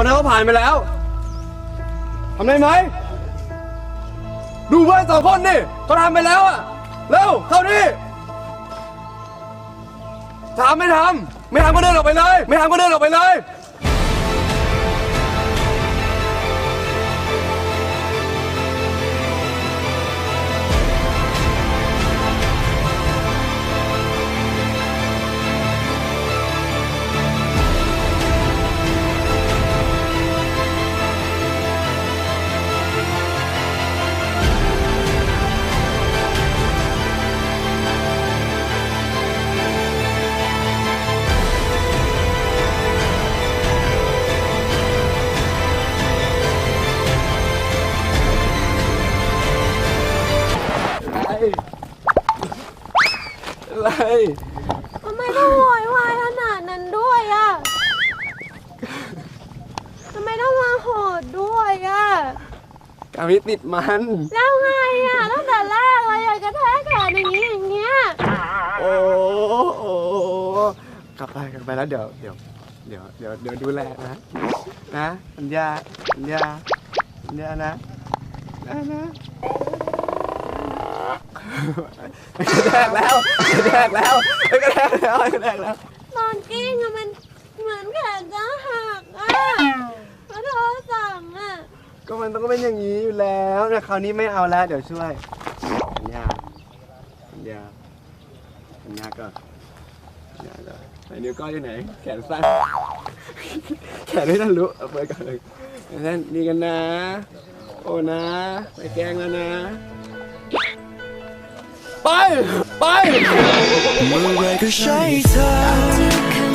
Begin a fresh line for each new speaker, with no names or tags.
บอกนะว่าผ่านไปแล้วทำได้ไหม ดูเพื่อนสองคนนี่เขาทำไปแล้วอะเร็วเท่านี้ทำไม่ทำไม่ทำก็เดินออกไปเลย ไม่ทำก็เดินออกไปเลย อะไรอะไร
ทำไมต้องโวยวายขนาดนั้นด้วยอะทำไมต้องมาโหดด้วยอะ
กามิติดมัน
แล้วไงอะตั้งแต่แรกเลยอยากกระแทกแขนอย่างนี้อย่างเงี้ย
โอ้โหกลับไปกลับไปแล้วเดี๋ยวเดี๋ยวเดี๋ยวเดี๋ยวเดี๋ยวดูแลนะ นะสัญญาสัญญาสัญญานะนะนะ กระแทกแล้วกระแทกแล้วกระแทกแล้วกระแทกแล้ว
ตอนกิ้งอะมันเหมือนแขนจะหักอะมาโทรสั่งอะ
ก็มันต้องเป็นอย่างนี้อยู่แล้วนะคราวนี้ไม่เอาแล้ว เดี๋ยวช่วยสัญญาสัญญาสัญญาก่อนสัญญาก่อนไหนนิ้วก้อยอยู่ไหน แขนสั้น แขนไม่ทะลุเอาไปก่อนเลยนั่นนี่กันนะ โอ้นะ ไปแกล้งแล้วนะ ไป ไป
เมื่อไรก็ใช่เธอ